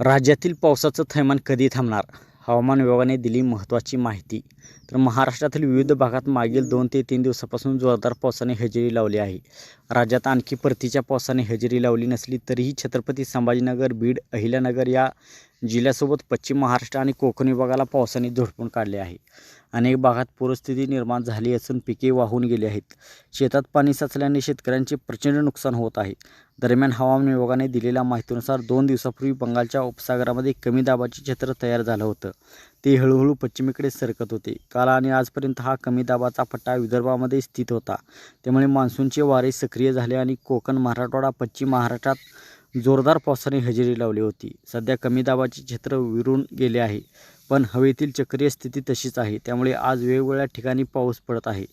राज्यातील पावसाचं थैमान कधी थांबणार? हवामान विभागाने दिली महत्त्वाची माहिती. तर महाराष्ट्रातील विविध भागात मागील दोन ते तीन दिवसापासून जोरदार पावसाने हजेरी लावली आहे. राज्यात आणखी परतीच्या पावसाने हजेरी लावली नसली तरीही छत्रपती संभाजीनगर बीड अहिल्यानगर या जिल्ह्यासोबत पश्चिम महाराष्ट्र आणि कोकण विभागाला पावसाने झोडपून काढले आहे. अनेक भागात पूरस्थिती निर्माण झाली असून पिके वाहून गेली आहेत. शेतात पाणी साचल्याने शेतकऱ्यांचे प्रचंड नुकसान होत आहे. दरम्यान हवामान विभागाने दिलेल्या माहितीनुसार दोन दिवसापूर्वी बंगालच्या उपसागरामध्ये कमी दाबाचे क्षेत्र तयार झालं होतं. ते हळूहळू पश्चिमेकडे सरकत होते. काल आणि आजपर्यंत हा कमी दाबाचा पट्टा विदर्भामध्ये स्थित होता. त्यामुळे मान्सूनचे वारे सक्रिय झाले आणि कोकण मराठवाडा पश्चिम महाराष्ट्रात जोरदार पावसाने हजेरी लावली होती. सध्या कमी दाबाचे क्षेत्र विरून गेले आहे. पण हवेतील चक्रीय स्थिती तशीच आहे. त्यामुळे आज वेगवेगळ्या ठिकाणी पाऊस पडत आहे.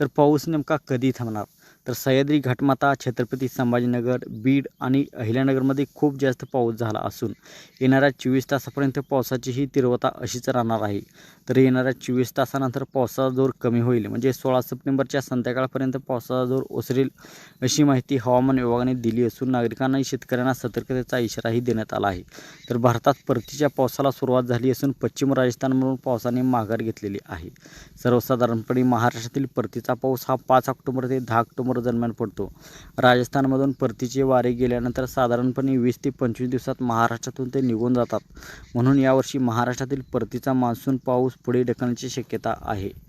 तर पाऊस नेमका कधी थांबणार? तर सह्याद्री घाटमाता छत्रपती संभाजीनगर बीड आणि अहिल्यानगरमध्ये खूप जास्त पाऊस झाला असून येणाऱ्या चोवीस तासापर्यंत पावसाची ही तीव्रता अशीच राहणार आहे. तर येणाऱ्या चोवीस तासानंतर पावसाचा जोर कमी होईल. म्हणजे सोळा सप्टेंबरच्या संध्याकाळपर्यंत पावसाचा जोर ओसरेल अशी माहिती हवामान विभागाने दिली असून नागरिकांना शेतकऱ्यांना सतर्कतेचा इशाराही देण्यात आला आहे. तर भारतात परतीच्या पावसाला सुरुवात झाली असून पश्चिम राजस्थानमधून पावसाने माघार घेतलेली आहे. सर्वसाधारणपणे महाराष्ट्रातील परतीचा पाऊस हा पाच ऑक्टोबर ते दहा ऑक्टोबर दरम्यान पडतो. राजस्थानमधून परतीचे वारे गेल्यानंतर साधारणपणे वीस ते पंचवीस दिवसात महाराष्ट्रातून ते निघून जातात. म्हणून यावर्षी महाराष्ट्रातील परतीचा मान्सून पाऊस पुढे ढकलण्याची शक्यता आहे.